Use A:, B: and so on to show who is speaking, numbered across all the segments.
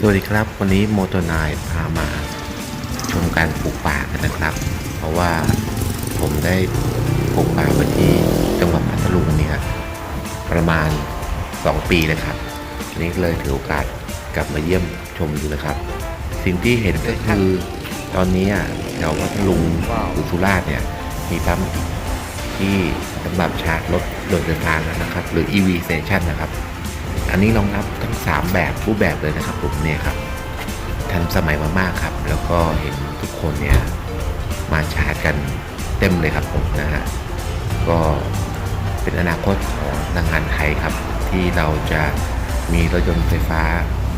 A: สวัสดีครับ วันนี้โมโตนายพามาชมการปลูกป่ากันนะครับ เพราะว่าผมได้ปลูกป่าไว้ที่จังหวัดพัทลุงเนี่ยประมาณ 2 ปีเลยครับวันนี้เลยถือโอกาสกลับมาเยี่ยมชมดูนะครับ สิ่งที่เห็นก็คือตอนนี้อะแถวพัทลุงหรือสุราษฎร์เนี่ยมีปั๊มที่สำหรับชาร์จรถโดยไฟฟ้านะครับ หรือ EV station นะครับ อันนี้รองรับทั้ง 3 แบบรูปแบบเลยนะครับผมเนี่ยครับทันสมัยมากๆครับ แล้วก็เห็นทุกคนเนี่ยมาชาร์จกันเต็มเลยครับผมนะฮะก็เป็นอนาคตของพลังงานไทยครับ ที่เราจะมีรถยนต์ไฟฟ้า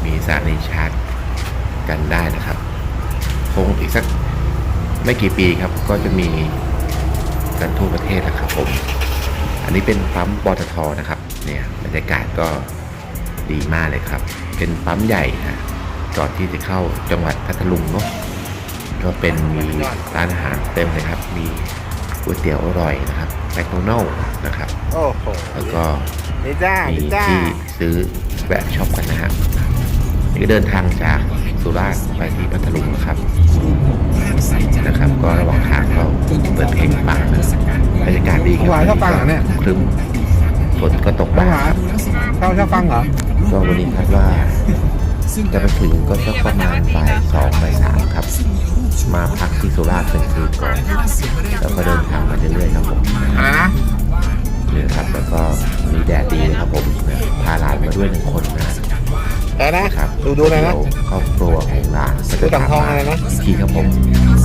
A: มีสถานีชาร์จกันได้นะครับ คงอีกสักไม่กี่ปีครับ ก็จะมีกันทั่วประเทศนะครับผม อันนี้เป็นปั๊มปตทนะครับ เนี่ยบรรยากาศก็ ดีมากเลยครับ เป็นปั๊มใหญ่นะก่อนที่จะเข้าจังหวัดพัทลุงเนาะก็เป็นมีร้านอาหารเต็มเลยครับ มีก๋วยเตี๋ยวอร่อยนะครับแมคโดนัลล์นะครับ
B: โอ้โห
A: แล้วก็
B: นี่จ้า
A: มี
B: นี่จ้า
A: ที่ซื้อแวะช็อปกันนะฮะนี่ก็เดินทางจากสุราษฎร์ไปที่พัทลุงนะครับนะครับ ก็ระหว่างทางก็เปิดเพลงฟังนะบรรยากาศดีครั
B: หวานชอบฟังเหรอเนี่ย
A: ครึ้ม ฝนก็ตกบ้าง
B: หวา
A: ครับ
B: ชอบชอบฟังเหรอ
A: ก็วันนี้คาดว่าจะมาถึงก็สักประมาณบ่ายสองบ่ายสามครับ มาพักที่สุราษฎร์เป็นคืนก่อน แล้วก็เดินทางมาเรื่อยๆครับผม
B: อะไรนะ
A: นี่ครับแล้วก็มีแดดดีเลยครับผมพาหลานมาด้วยหนึ่งคนนะ
B: นะครับดูดูเลยนะ
A: ครอบครัวของหลานก็จะ
B: ต่างทองอะไรนะ
A: ขี่ครับผม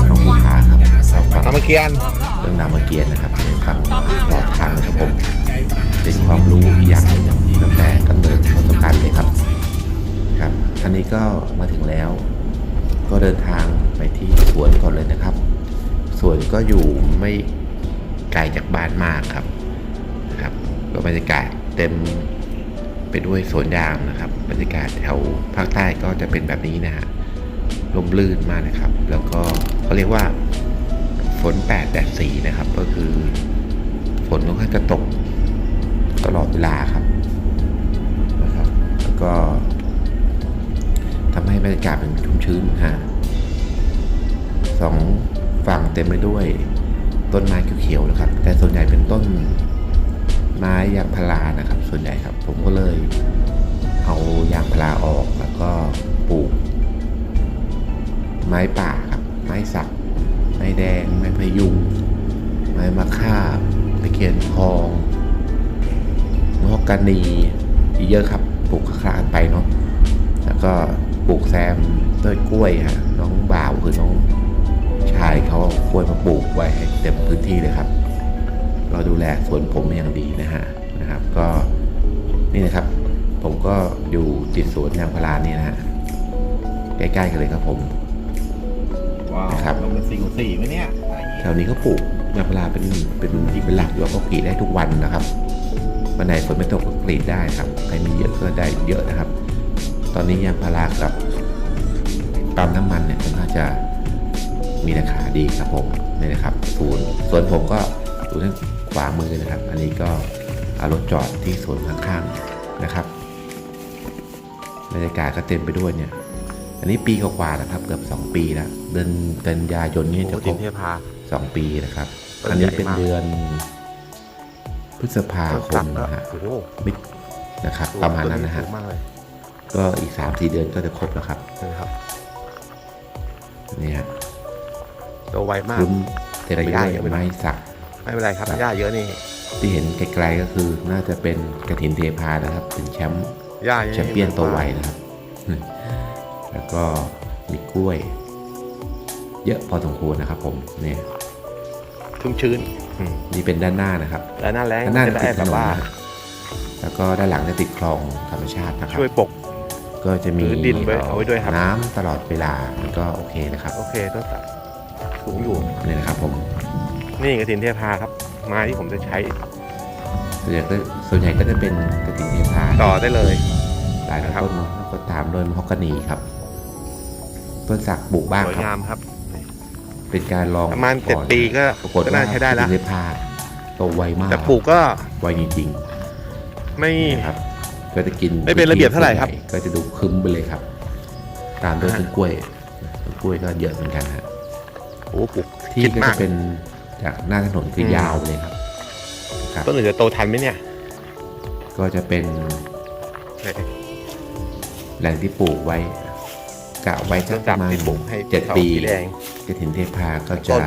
A: น้องภูผาครับเราฟัง
B: ทำมาเกียน
A: เรื่องรามเกียรตินะครับในฟังตลอทางเลยครับผม เป็นความรู้อีกอย่างหนึ่งตั้งแต่กำเนิดประสบการณ์เลยครับครับอันนี้ก็มาถึงแล้ว ก็เดินทางไปที่สวนก่อนเลยนะครับ สวนก็อยู่ไม่ไกลจากบ้านมากครับนะครับก็บรรยากาศเต็มไปด้วยสวนยางนะครับ บรรยากาศแถวภาคใต้ก็จะเป็นแบบนี้นะฮะลมลื่นมากนะครับ แล้วก็เขาเรียกว่าฝนแปดแดดสีนะครับ ก็คือฝนก็จะตก ตลอดเวลาครับนะครับแล้วก็ทำให้บรรยากาศเป็นชุ่มชื้นฮะสองฝั่งเต็มไปด้วยต้นไม้เขียวๆนะครับ แต่ส่วนใหญ่เป็นต้นไม้ยางพารานะครับ ส่วนใหญ่ครับ ผมก็เลยเอายางพาราออกแล้วก็ปลูก ไม้ป่าครับ ไม้สัก ไม้แดง ไม้พยุง ไม้มะค่าตะเคียนทอง มะฮอกกานีอีกเยอะครับปลูกคลาๆไปเนาะแล้วก็ปลูกแซมต้นกล้วยฮะน้องบ่าวคือน้องชายเขาเอากล้วยมาปลูกไว้ให้เต็มพื้นที่เลยครับก็ดูแลสวนผมอย่างดีนะฮะนะครับ ก็นี่นะครับ ผมก็อยู่ติดสวนยางพารานี่นะฮะใกล้ๆกันเลยครับผม
B: ว้าว
A: นะครับ
B: ลงเป็นสี่คูณสี่ไหมเนี่ยอะไรอย่างงี้
A: แถวนี้ก็ปลูกยางพาราเป็นเป็นเป็นหลักอยู่แล้วก็กรีดได้ทุกวันนะครับ วันไหนฝนไม่ตกก็กรีดได้ครับใครมีเยอะก็ได้เยอะนะครับ ตอนนี้ยางพารากับปั๊มน้ำมันเนี่ยก็น่าจะมีราคาดีครับผมนี่นะครับศูนย์ส่วนผมก็อยู่ทางขวามือนะครับ อันนี้ก็เอารถจอดที่สวนข้างๆนะครับบรรยากาศก็เต็มไปด้วยเนี่ย อันนี้ปีกว่าๆนะครับ เกือบ 2 ปีแล้วเดือนกันยายนนี้จะครบ
B: เทพา
A: สองปีนะครับ
B: ต้น
A: อันนี้
B: ใหญ่
A: เป็น
B: มาก
A: เดือนพ ฤษภาคมนะฮะ
B: โอ้โห
A: มิดนะครับ ประมาณนั้นนะฮะ
B: สูงมากเลย
A: ก็อีกสามสี่เดือนก็จะครบแล้วครับ
B: นะครับ
A: นี่ฮะ
B: โตไวมาก
A: คุ้มเต็มไป
B: แต่
A: ด้
B: ย่า
A: วย
B: เยอะไปหน่
A: ไม้
B: อย
A: สัก
B: ไม่เป็นไรครับหญ้าเยอะนี่
A: ที่เห็นไกลๆก็คือน่าจะเป็นกระถินเทพานะครับ เป็นแชมป์
B: หญ้าเยอะ
A: แชมเปี้ยนตัวไวนะครับ แล้วก็มีกล้วย เยอะพอสมควรนะครับผมเนี่ย
B: ชุ่มชื้น
A: นี่เป็นด้านหน้านะครับ
B: และหน้าแรง
A: ด้านหน้า
B: จะ
A: จะ
B: ได้
A: ติดถ
B: แบบ
A: นน
B: ว่า
A: นะฮะแล้วก็ด้านหลังจะติดคลองธรรมชาตินะครับ
B: ช่วยปก
A: ก็จะมี
B: พื้นดินไว้เอาไว้ด้วยครับ
A: น้ำตลอดเวลามันก็โอเคนะครับ
B: โอเคต้นตัดสูงอยู่
A: นี่นะครับผม
B: นี่กระถินเทพาครับ ไม้ที่ผมจะใช้
A: ส่วนใหญ่ก็ส่วนใหญ่ก็จะเป็นกระถิ่นเทพา
B: ต่อได้เลย
A: หลาย
B: นะครับ
A: ต้นเนาะแล้วก็ตามด้วยมะฮอกกานีครับ ต้นสักปลูกบ้าง
B: สวย
A: ครับ
B: งามครับ
A: เป็นการลอง
B: ประมาณ
A: ก่
B: เจ็ด
A: อน
B: ปีก็
A: ปรากฏ
B: ก็
A: ว่า
B: น่าใช้ได้
A: ก
B: แล้ว
A: ระถิ่นเทพาโตไวมาก
B: แต่ปลูกก็
A: ไวจริง
B: ไม่
A: ๆนะครับก็จะกิน
B: ไม่เป็นระเบียบเท่าไหร่ครับ
A: ก็จะดูคึ้มไปเลยครับ ตามด้วยต้นกล้วยต้นกล้วยก็เยอะเหมือนกันฮะ
B: โอ้ปลูก
A: ที่
B: คิด
A: ก็
B: มา
A: จะ
B: ก
A: เป็นจากหน้าถนนคืออ
B: ม
A: ยาวเลยครับครับ
B: ต้นอื่นจะโตทันไหมเนี่ย
A: ก็จะเป็น
B: เนี่ย
A: แหล่งที่ปลูกไว้ กะไว้สั
B: ต้
A: ก
B: น
A: ป
B: จับ
A: ระมาณ
B: ที่ปลูกให้
A: เจ็ด
B: ขา
A: ปี
B: สีแดง
A: กระถินเทพาก็
B: ต้
A: จะ
B: น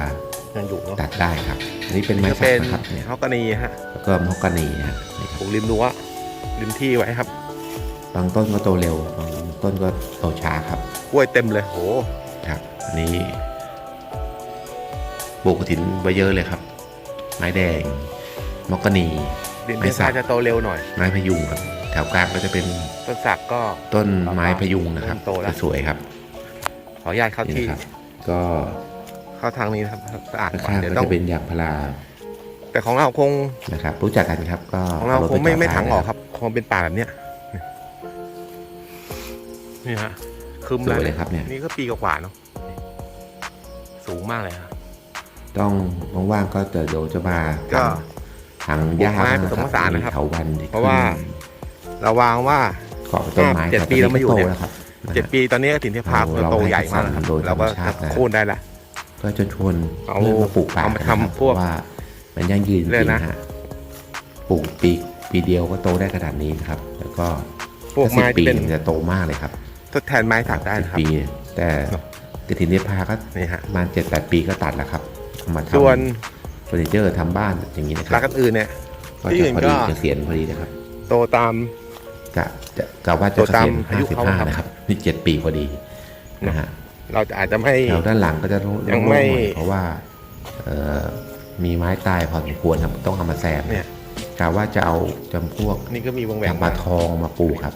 B: ยังอยู่เนาะ
A: ตัดได้ครับอันนี้เป็นไม้
B: ก็
A: สั
B: เป็
A: ก
B: น
A: นะครับเนี่ย
B: ฮอกกานีฮะ
A: แล้วก็มฮอกกานีฮะนี่ค
B: ป
A: รับ
B: ลูกริมรั้วริมที่ไว้ครับ
A: บางต้นก็โตเร็วบางต้นก็โตช้าครับ
B: กล้วยเต็มเลยโอ้
A: ครับอันนี้ปลูกกระถินไว้เยอะเลยครับ ไม้แดงมอกกานี
B: ดิน
A: ไม่
B: เท
A: สั
B: พากจะโตเร็วหน่อย
A: ไม้พยุงครับ แถวกลางก็จะเป็น
B: ต้นสักก็
A: ต้นไม้พยุงนะครับ
B: เริ่มโตแล้ว
A: สวยๆครับ
B: ข ออนุญาตเข้า
A: นี่
B: ที่
A: นะครับ ก็
B: เข้าทางนี้นะครับสะอาดกว่า
A: ข้างๆ
B: เดี๋ยว
A: ก็
B: ต้อง
A: จะเป็นยางพารา
B: แต่ของเราคง
A: นะครับ รู้จักกันครับ ก็
B: ของเรา
A: ถ
B: คงไม่
A: ปจอด
B: ไม่ถังออก
A: ด้
B: ครับ คงเป็นป่าแบบเนี้ยนี่ฮะคืม
A: ส
B: แล้ว
A: วยเลยครับเนี่ย
B: นี่ก็ปีกว่าๆเนาะสูงมากเลยครับ
A: ต้องว่างๆก็จะเดี๋ยวจะมา
B: ก็
A: ถังหญ้า
B: ปลูกไม้
A: บ้าง
B: ผสมผสานนะครับ
A: มีเถาวันที่
B: เพราะว่า เราวางว่า
A: เกาะต้นไม้
B: ห้าเจ็ด
A: ครับ
B: ปีแล้วมาอยู่เนี่ย
A: ตแล้วครับ นะฮะ
B: เจ็ดปีตอนนี้ก็ถึงที่พา
A: เรา
B: โตใหญ่มาก
A: เราให้
B: นะครับ
A: โดย
B: เราก็
A: ธรรมชาตินะ
B: โค่นได้ละ
A: ก็จะชวน
B: เอา
A: เพื่อนมาปลูกป่า
B: เอามา
A: นะครับ
B: ทำพวก
A: เพราะว่ามันยั่งยืนจ
B: เรื่
A: ริ
B: อง
A: ง
B: นะ
A: ๆฮะปลูกปีปีเดียวก็โตได้ขนาดนี้นะครับ แล้วก็
B: พวก
A: สิบ
B: ไม้
A: ปี
B: ที่เป็น
A: มันจะโตมากเลยครับ
B: ทดแทนไม้สักได้
A: สิบ
B: นะครับ
A: ปีแต่
B: เนอะ
A: กระถินเนพาก็
B: นี่ฮะ
A: ประมาณเจ็ดแปดปีก็ตัดแล้วครับเอามาทำ
B: ส่วน
A: เฟอร์นิเจอร์ทำบ้านอย่างนี้นะค
B: หลั
A: รั
B: ก
A: บ
B: กันอื่นเนี่ย
A: ก็
B: ที่
A: จะ
B: อื่น
A: พอ
B: ก็
A: ดีเกษียณพอดีนะครับ
B: โตตาม
A: กะจะกะว่าจะ
B: โต
A: เก
B: ตาม
A: ษียณ
B: อา
A: ห้า
B: ยุ
A: สิบ
B: เขา
A: ห้า
B: ครับ
A: นะครับ นี่เจ็ดปีพอดีนะฮะ
B: เราอาจจะไม่
A: แถวด้านหลังก็จะโล่
B: ยัง
A: งๆห
B: ไม่
A: น่อยเพราะว่าเอ่อมีไม้ตายพอสมควรครับต้องเอามาแซม
B: เนี่ย
A: กะว่าจะเอาจำพวก
B: นี่ก็มีวงแหวน
A: จำปาทองมาปลูกครับ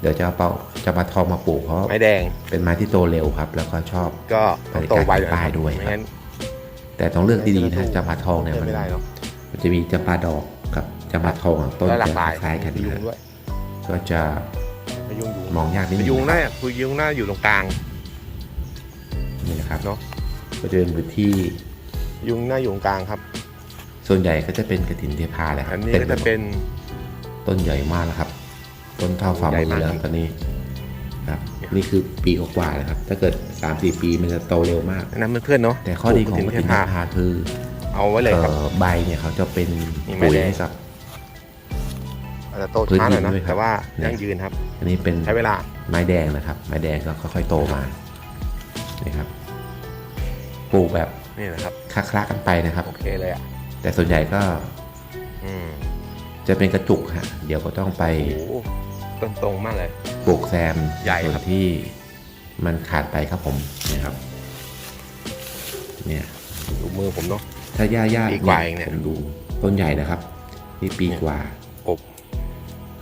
A: เดี๋ยวจะเอาเปาจำปาทองมาปลูกเพราะ
B: ไม้แดง
A: เป็นไม้ที่โตเร็วครับ แล้วก็ชอบ
B: ก็ต้องโตไวหน่อ
A: ป้ายด้วย
B: ไม่งั้น
A: แต่ต้องเลือกดีๆนะจำปาทองเนี่ยมัน
B: ไม่ได้เนาะ
A: มันจะมีจำปาดอกกับจำปาทองอะต้น
B: แล้วหลา
A: จะ
B: กหลาย
A: คล้ายๆกัน
B: พยุง
A: นะ
B: ด้วย
A: ก็จะ
B: พยุงอยู่
A: มองยากนิด
B: พ
A: นึง
B: ยุง
A: นะ
B: น่า
A: ครับ
B: พยุงน่าอยู่ตรงกลาง
A: นี่นะครับ
B: เนอะ
A: ก็จะเป็นพื้นที่
B: พยุงน่าอยู่ตรงกลางครับ
A: ส่วนใหญ่ก็จะเป็นกระถินเทพาแหละครั
B: อั
A: บ
B: นนี้ก็จะ
A: ต็มไปหมด
B: เป็น
A: ต้นใหญ่มากแล้วครับ ต้นเท่าฝ่า
B: ใหญ่
A: มื
B: มา
A: อกแล้วตอนนี้ครับ นี่คือปีกว่าๆเลยครับ ถ้าเกิด3-4ปีมันจะโตเร็วมาก
B: แนะนำเพื่อนๆเนาะ
A: แต่ข้อดีของกระถินเทพาคือ
B: เอาไว้เลยครับ
A: เอ่อใบเนี่ยเขาจะเป็น
B: มีไม้
A: ปุ๋ย
B: แดง
A: ให้กับ
B: อาจจะ โตช้าหน่อยนะ
A: พื้นดินด้วยครับ
B: แต่ว่า
A: เนี่ย
B: ยั่งยืนครับ
A: อันนี้เป็น
B: ใช้เวลา
A: ไม้แดงนะครับ ไม้แดงก็ค่อยๆโตมานี่ครับปลูกแบบ
B: นี่นะครับ
A: คละๆกันไปนะครับ
B: โอเคเลยอะ
A: แต่ส่วนใหญ่ก็
B: อืม
A: จะเป็นกระจุกฮะเดี๋ยวก็ต้องไป
B: โอ้โหต้นตรงมากเลย
A: ปลูกแซม
B: ใหญ่
A: ส่วน
B: ครับ
A: ที่มันขาดไปครับผมนะครับ เนี่ย
B: ดูมือผมเนาะ
A: ถ้าหญ้าหญ้า
B: ปีกว่าเองเนี่ย
A: ผมดูต้นใหญ่นะครับ นี่ปีกว่า
B: อบ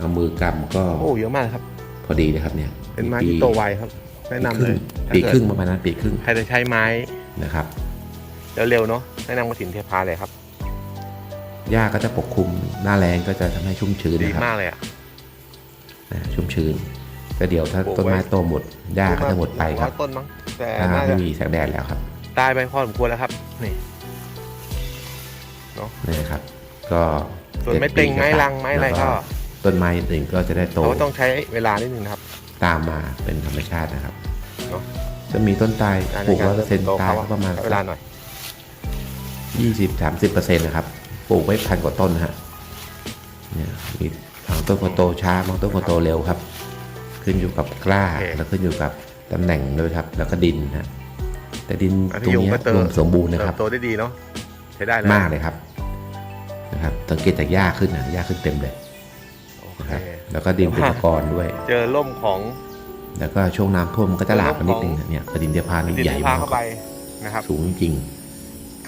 A: เอามือกำก็
B: โอ้เยอะมากครับ
A: พอดีเลยครับเนี่ย
B: เป็นไม้ที่โตไวครับ แนะนำเลยถ้า
A: ปี
B: เกิด
A: ครึ่งประมาณนั้นปีครึ่ง
B: ใครจะใช้ไม้
A: นะครับ
B: เร็วๆเนาะแนะนำกระถินเทพาเลยครับ
A: หญ้าก็จะปกคลุมหน้าแรงก็จะทำให้ชุ่มชื้น
B: ดี
A: นะครับ
B: มากเลยอะ
A: นะชุ่มชื้นก็เดี๋ยวถ้า
B: ปลูกไว้
A: ต้นไม้โตหมดหญ้าก็จะหมดไปครับ
B: อยต้นมั้งแต่
A: ถ้า
B: น่า
A: ไม่
B: จะ
A: มีแสงแดดแล้วครับ
B: ตายไปพอสมควรแล้วครับนี่
A: นี่นะครับ ก็
B: ส่วนไม้เปลงไม้ลังไม้อะไรก็
A: ต้นไม้อื่นก็จะได้โต
B: เราต้องใช้เวลานิดนึงนะครับ
A: ตามมาเป็นธรรมชาตินะครับ
B: เนอะ
A: จะมีต้นตาย
B: การ
A: ปลูก
B: ใน
A: ร้อยเปอร์เซ็นต์
B: โต
A: ตาย
B: เขา
A: ก็ประมาณ
B: ใช้เวลาหน่อย
A: ยี่สิบสามสิบเปอร์เซ็นต์นะครับปลูกไว้พันกว่าต้นนะฮะเนี่ยมีบางต้นก็โตช้าบางต้นก็โตเร็วครับ ขึ้นอยู่กับกล้า
B: โอเค
A: แล้วขึ้นอยู่กับตำแหน่งด้วยครับ แล้วก็ดินนะฮะแต่ดิน
B: อะ
A: ตรง
B: พี่ยุง
A: เนี้ย
B: ก็เติม
A: รวมสมบูรณ์นะครับ
B: เติบโตได้ดีเนาะใช้ได้เลย
A: มากเลยครับนะครับสังเกตจากหญ้าขึ้นนะหญ้าขึ้นเต็มเลย
B: โอ
A: นะ
B: เค
A: ครับแล้วก็ดินเป็นตะกอนด้วย
B: เจอล่มของ
A: แล้วก็ช่วงน้ำท่วมมันก็จะหลากไปนิดนึงนะเนี่ยกระดินเดียพานี่
B: ดิน
A: ใหญ่
B: ที่พามา
A: ก
B: เข้าไปนะครับ
A: สูงจริง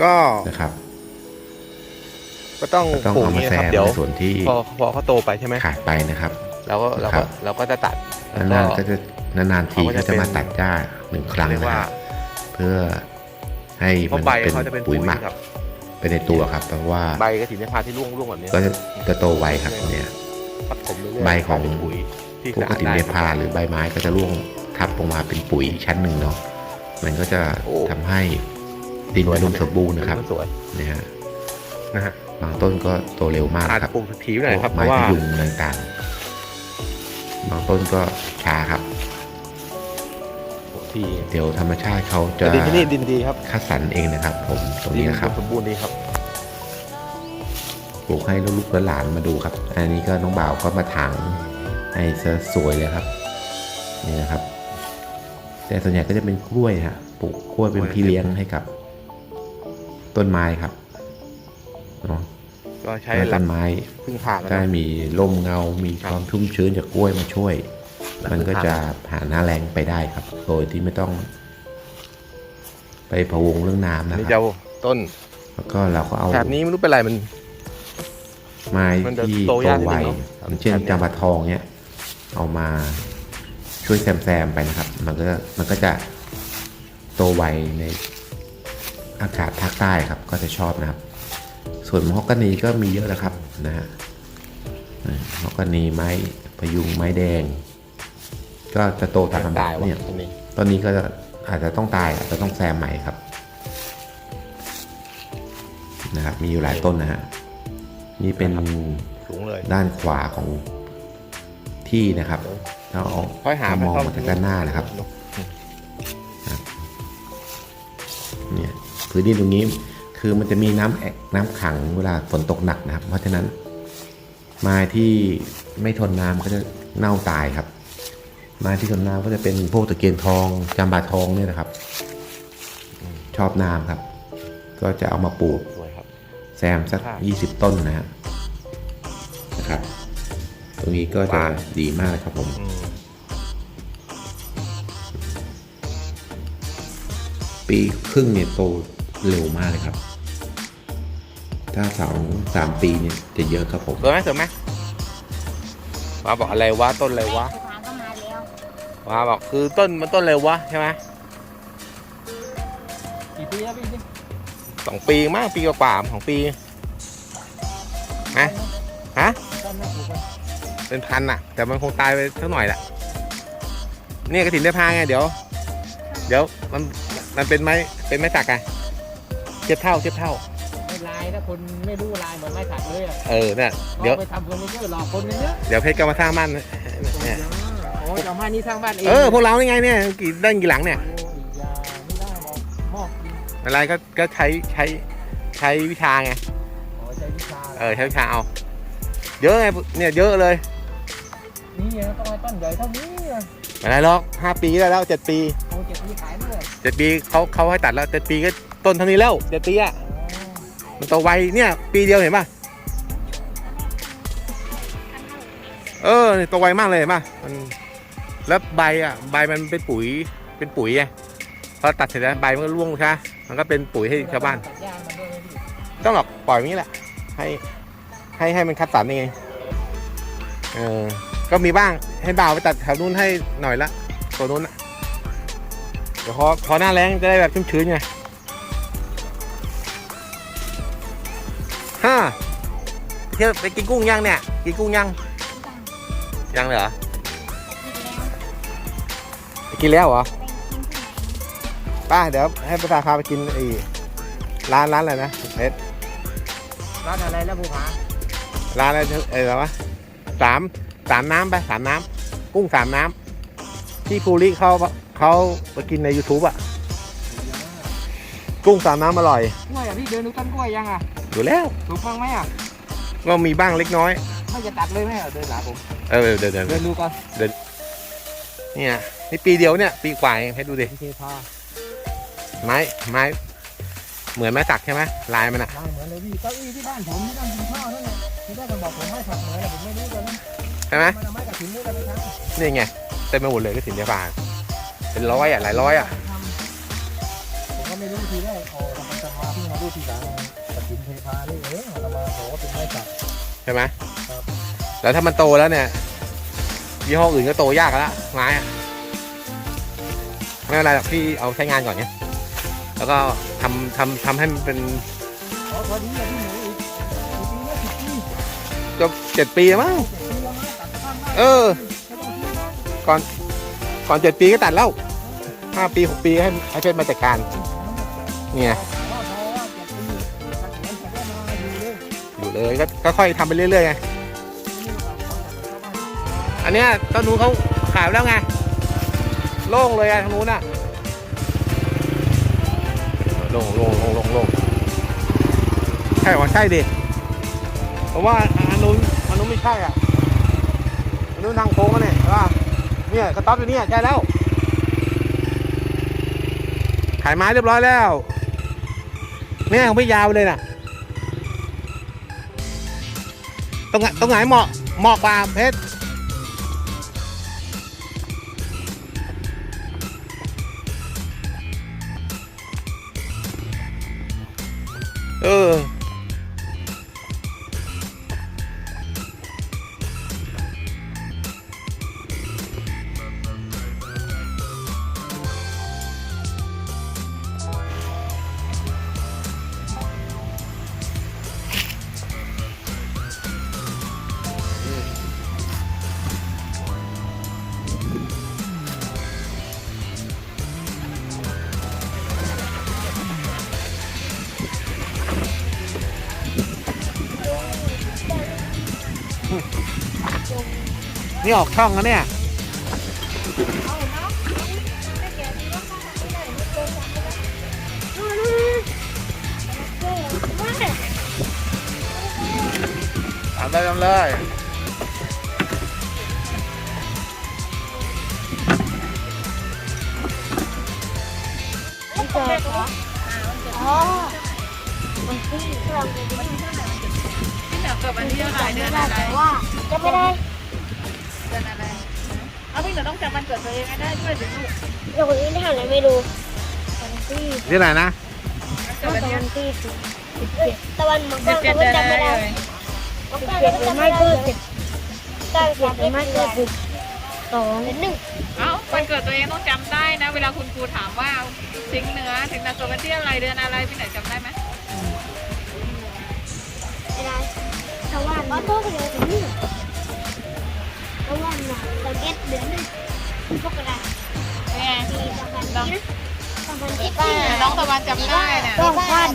B: ก็
A: ๆนะครับ
B: ก็ต้อง
A: ก็ต้อง
B: ปลูก
A: เอา
B: อ
A: มา
B: ย่างนี้
A: แซ
B: นะครับ
A: ม
B: เดี๋ยว
A: ในส่วนที่
B: พอพอเขาโตไปใช่ไหม
A: ขาดไปนะครับ
B: เราก็เรา
A: ครั
B: ก็
A: บ
B: เราก็จะตัดแล้ว
A: นานๆก็จะนานๆที
B: เขาก็
A: ก็
B: จะ
A: จะมา
B: เป็น
A: ตัดหญ้าหนึ่งครั้ง
B: เรียก
A: นะ
B: ว่า
A: ครับเพื่อให้
B: เพ
A: มัน
B: ราะใบ
A: เป็น
B: เขาจะเป็น
A: ปุ๋
B: ปุ๋
A: ย
B: ย
A: หมัก
B: ครับ
A: ไปในตัวครับเพราะว่า
B: ใบกระถิ่นเนพาที่ร่วงร่วงแบบนี้
A: ก็จะจะโตไวครับเนี่ย
B: ปัดผมเรื่อยๆ
A: ใบของ
B: เป็นปุ๋ยที่
A: พวกกระ
B: สะอาด
A: ถิน
B: ได้
A: เนพาหรือใบไม้ก็จะร่วงทับลงมาเป็นปุ๋ยอีกชั้นหนึ่งเนาะมันก็จะ
B: โอ้
A: ทำให้ดินมันอุดมสมบูรณ์นะครับ
B: สวย
A: นะฮะ
B: นะฮะ
A: บางต้นก็โตเร็วมาก
B: อาจ
A: ค
B: จะ
A: รับ
B: ปลูกถีหน่อยครับเพ
A: ไม้
B: ราะว่า
A: พยุงต่างๆบางต้นก็ช้าครับ
B: ที่
A: เดี๋ยวธรรมชาติเขาจะ
B: ดินที่นี่ดินดีครับ
A: คัดสรรเองนะครับ ผมตรง
B: ดิ
A: นี้
B: น
A: นะครับ
B: สมบูรณ์ดีครับ
A: ป ลูกให้ลูกๆหลานๆมาดูครับ อันนี้ก็น้องบ่าวก็มาถางให้ซะสวยเลยครับนี่นะครับ แต่ส่วนใหญ่ก็จะเป็นกล้วยฮะปลูกกล้วยเป็นพี่เลี้ยงให้กับ ต้นไม้ครับเนาะ
B: ก็ใช้
A: แล้ว
B: หลั
A: ต้
B: ก
A: นไม้
B: พึ่งผ่ากัน
A: ได้
B: นะ
A: มีร่มเงา มีความชุ่มชื้นจากกล้วยมาช่วย
B: แล้ว
A: มันก็จะผ่านหน้าแรงไปได้ครับ โดยที่ไม่ต้อง ไปพะวงเรื่องน้ำนะ
B: นี่
A: ค
B: จะ
A: รับ
B: เอาต้น
A: แล้วก็เราก็เอา
B: แถบนี้ไม่รู้เป็นไรมัน
A: ไม้
B: มันจะ
A: ที่
B: โต
A: โต
B: ยากนิด
A: ไว
B: นึงเนอะ
A: อย่างเช่น
B: แบบเนี้ย
A: จำปาทองเนี่ยเอามาช่วยแซมๆไปนะครับ มันก็มันก็จะโตไวในอากาศภาคใต้ครับ ก็จะชอบนะครับ ส่วนมะฮอกกานีก็มีเยอะแล้วครับนะฮะอืมมะฮอกกานีไม้พยุงไม้แดง ก็จะโตตามลำดับ
B: ตายว่ะ
A: เนี่ย
B: ต้นนี้
A: ตอนนี้ก็จะอาจจะต้องตายอาจจะต้องแซมใหม่ครับ นะครับ มีอยู่หลายต้นนะฮะ นี่เป็น
B: สูงเลย
A: ด้านขวาของที่นะครับแล้วเอา
B: ค่อยหา
A: ถ้ามอง
B: ไปเข้า
A: มาทางด้านหน้านะครับเนี่ยพื้นที่ตรงนี้คือมันจะมีน้ำแอกน้ำขังเวลาฝนตกหนักนะครับ เพราะฉะนั้นไม้ที่ไม่ทนน้ำก็จะเน่าตายครับ ไม้ที่ทนน้ำก็จะเป็นพวกตะเกียนทองจำบาทองเนี่ยนะครับ ชอบน้ำครับ ก็จะเอามาปลูก
B: สวยครับ
A: แซมสัก
B: ครับ
A: 20 ต้นนะฮะนะครับ ตรงนี้ก็จะดีมากเลยครับผม
B: อืม
A: ปีครึ่งเนี่ยโตเร็วมากเลยครับ ถ้าสองสามปีเนี่ยจะเยอะครับผม
B: สวยไหมสวยไหมว้าบอกอะไรวะต้นอะไรวะ
C: สะพานก็มาแล้ว
B: ว้าบอกคือต้นมันต้นอะไรวะใช่ไหม
C: กี่ปีแล้วพี่นี่
B: สองปีมากปีกว่าๆสองปีฮะฮะ
C: ต้นไม่ปลูกกัน
B: เป็นพันอะแต่มันคงตายไปสักหน่อยแหละเนี่ยกระถินได้พาไงเดี๋ยว เดี๋ยวมันมันเป็นไม้เป็นไม้สักไงเทียบเท่าเทียบเท่า
C: ไม่ลายถ้าคนไม่รู้ลายเหมือนไม้สักเลยอะ
B: เออเนี่ยเดี๋ยว
C: อาไปทำเฟอร์นิเจอร์หลอกคนกันเยอะ
B: เดี๋ยวเพชรก็มาสร้างบ้านเนี่ย
C: โอ้ยเอามานี่สร้างบ้านเอง
B: เออพวกเรานี่ไงเนี่ยกี่ได้กี่หลังเนี่ย
C: อกจริง
B: อะไรก็ก็ใช้ใช้ใช้วิชาไง
C: อ๋อใช้วิชา
B: เออใช้วิชาเอา เยอะไงเนี่ยเยอะเลย
C: นี่ไงต้องให้ต้นใหญ่เท่านี้อะ
B: ไม่ได้หรอกห้าปีได้แล้วเจ็ดปี
C: โอ้เจ็ดปีขายด้วย
B: เจ็ดปีเขาเขาให้ตัดแล้วเจ็ดปีก็ต้นเท่านี้แล้วเจ็ดปีอะ
C: อ๋อ
B: มันโตไวเนี่ย ปีเดียวเห็นป่ะ เออเนี่ยโตไวมากเลยเห็นป่ะมันแล้วใบอะ ใบมันเป็นปุ๋ยเป็นปุ๋ยไงพอตัดเสร็จแล้วใบมันก็ร่วงใช่ไห มมันก็เป็นปุ๋ยให้ชาวบ้าน
C: ตัดหญ้ามันด้วยไหมพี่
B: ต้องหรอกปล่อยอย่างนี้แหละ ให้ให้ให้มันคัดสรรเองเออก็มีบ้างให้บ่าวไปตัดแถวนู้นให้หน่อยละตัวนู้นอะเดี๋ยวพอพอหน้าแรงจะได้แบบชื้นๆไงฮ่าเที่ยวไปกินกุ้งยังเนี่ย กินกุ้งยังยังเลยเหรอไปกินแล้วเหรอ ป้าเดี๋ยวให้ประธานพาไปกินไอ้ร้านร้านอะไรนะเพชร
C: ร้านอะไรแล้วภูผา
B: ร้านอะไรเอออะไรวะสามสามน้ำไปสามน้ำกุ้งสามน้ำที่ภูริเขาเขาไปกินใน YouTube อะ กุ้งสามน้ำอร่อย
C: กล้วยอะพี่เดินดูต้นกล้วยยังอะ
B: อยู่แล้ว
C: ถูกบ้างไหมอะ
B: ก็มีบ้างเล็กน้อย
C: ไม่จะตัดเลยไหมอะเดินหาผม
B: เออเดี๋ยวเดี๋ยว
C: เดินดูก่อน
B: เนี่ยนี่ปีเดียวเนี่ย ปีกว่าเองให้ดูดิ
C: โอเคพา
B: ไม้ไม้เหมือนไม้สักใช่ไหมลายมันอะ
C: ได้เหมือนเลยพี่เก้าอี้ที่บ้านผมที่นั่งกินข้าวนั่นแหละที่ได้คนบอกผมไม่สักเหมือนแต่ผมไม่รู้กันนะ
B: ใช่ไหม
C: มันเอาไม้กระถิ่นด้วยกันไปทั้ง
B: นี่ไงเต็มไปหมดเลยก็สินเดียบานเป็นร้อยอะหลายร้อยอะ
C: ผมก็ไม่รู้ทีแรกอ๋อทำไมจะมาเพิ่งมาดูทีหลังกระถิ่นเทพานี่เองเรามาบอกว่าเป็นไม้สัก
B: ใช่ไหม
C: ครับ
B: แล้วถ้ามันโตแล้วเนี่ยยี่ห้ออื่นก็โตยากแล้วไม้อะไม่เป็นไรหรอกพี่เอาใช้งานก่อนเนี่ย แล้วก็ทำทำทำให้มันเป็น
C: อ๋อพอดีอะพี่หนูอีกอีกปีละสิบปี
B: จะเจ็ดปีแล้วมั้ง
C: เจ็ดปีแล้วนะตัดข้างได้
B: เออ
C: ไม่ต้องซื้อนะ
B: ก่อนก่อนเจ็ดปีก็ตัดแล้วห้าปีหกปีให้ให้เพชรมาจัดการเนี่ย
C: อพอว่าเจ็ดปีตัดเหมือนแต่ว่ามาอยู่เลย
B: อยู่เลยก็ก็ค่อยทำไปเรื่อยๆไง
C: นี่เราเขาอยากจะเข้าบ้าน
B: อันเนี้ยต้นนู้นเขาขายไปแล้วไงโล่งเลยอะทางนู้นอะ ล่งโล่งโล่งโล่งโล่งใช่ว่าใช่ดิเพราะว่าอันนู้นอันนู้นไม่ใช่อะอันนู้นทางโค้งอะเนี่ยใช่ป่ะเนี่ยกระต๊อบอยู่เนี่ยใช่แล้วขายไม้เรียบร้อยแล้วเนี่ยไม่ยาวเลยนะตรงไหนตรงไหนเหมาะเหมาะกว่าเพชร เนี่ออกช่องแล้วเนี่ยทำเลยทำเลย
D: อ๋อมันที่เครื่องมันไม่
E: ที่เหนือเกิดวันที่เท่าไหร่เดือน
D: ได้
E: อะไร
D: แต่ว่าจะไม่ได้
E: เดือนอะไร เอาพี่เหนือต้องจำวันเกิดตัวเองให้ได้ด้วยสิลูก
D: เดี๋ยวคนอื่นถามอะไรไม่รู้วันที่
B: นี่ไหนนะ
E: เกิดวัน
D: ตะ
E: ที่
D: วันที่สิบสิบเจ็ดตะวันมังก
E: สิ
D: ร
E: บเจ็ด
D: ก็
E: เดือน
D: จำ
E: อะไร
D: ไม่ได้
E: เลย
D: มังกรก็จำไม่ได้สิบเก้าสิบไม่เกิดสิบสองหนึ่ง
E: เอ้าวันเกิดตัวเองต้องจำได้นะ เวลาคุณครูถามว่าสิงห์เหนือสิงห์เหนือเกิดวันที่อะไรเดือนอะไรพี่เหนือจำได้ไหม
D: อะไรตะวันอ๋อโตไปเลยถึ งนี่ตะวันน่ะตะเก็ตเดือนหนึ่งพวกกระดาษ
E: เนี่ย
D: ปีสองพันนี้นะสองพันสิบ
E: สี่น้องตะวันจำได้นี่ย
D: สองพัน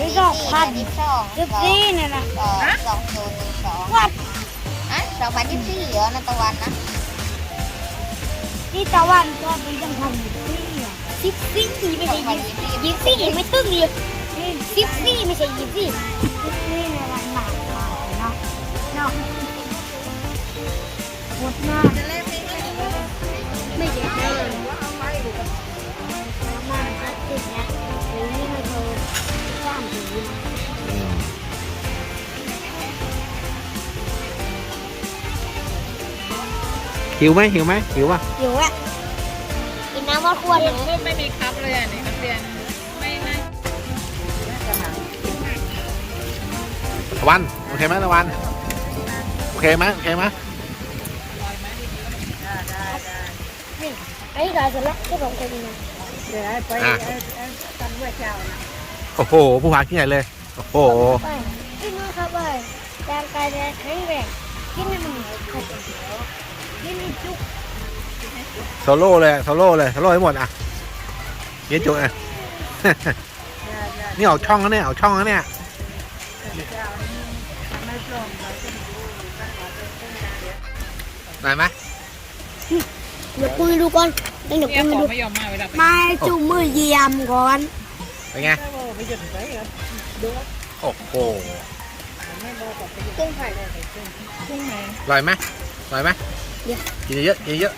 D: นี่สองพันสิบสี่เนี่ยนะ
F: สองศูนย์หนึ่งสอง
D: วัด
F: อะสองพันยี่สิบสี่เหรอนันตะวันนะ
D: นี่ตะวันก็เป็นสองพันสิบสี่อ่สิบสี่ไม่ใช่ยี่สิบยี่สิบสี่ไม่ตึ้งเลยสิบสี่ไม่ใช่ยี่สิบสี่สิบสี่ในวันหนักเนาะเนาะ หมดหน้าไม่ได้เลยมาติดเนี่ยหรือนี่มันโทรสามถึง
B: หิวไหมหิวไหมหิวป่ะ
D: อยู่อะกินน้ำว่าควรหนึ่ง
E: รูปไม่มีครับเลยอะนี่นักเรียนไม่ไม่
B: ตะวันโอเคไหมตะวันโอเคไหมโอเคไหม
D: ไอ้กายเสร็จแล้วที่ผมเคยกินนะ
B: อะโอ้โห ผู้พาที่ไหนเลย โอ้โห
D: ไปพี่น้องครับไปร่างกายจะแข็งแรงกินให้มันเหนียวขัดกินให้จุก
B: โซโล่เลยโซโล่เลยโซโล่ให้หมดอะเย็นจุกอะนี่ออกช่องแล้วเนี่ยออกช่องแล้วเนี่ย
D: ดี๋ยวคุยดูก่อนเดี๋ยว
E: เนี่ย
D: คุย
E: ขอ
D: ดู
E: ไม่ยอมมาเวลาไป
D: มาจุ่มมือเยี่ยมก่อน
B: เป็นไง โอ้โห
E: กุ้งไข่กุ้งไหน
B: อร่อยไหมอร่อยไหมกินเยอะกินเยอะ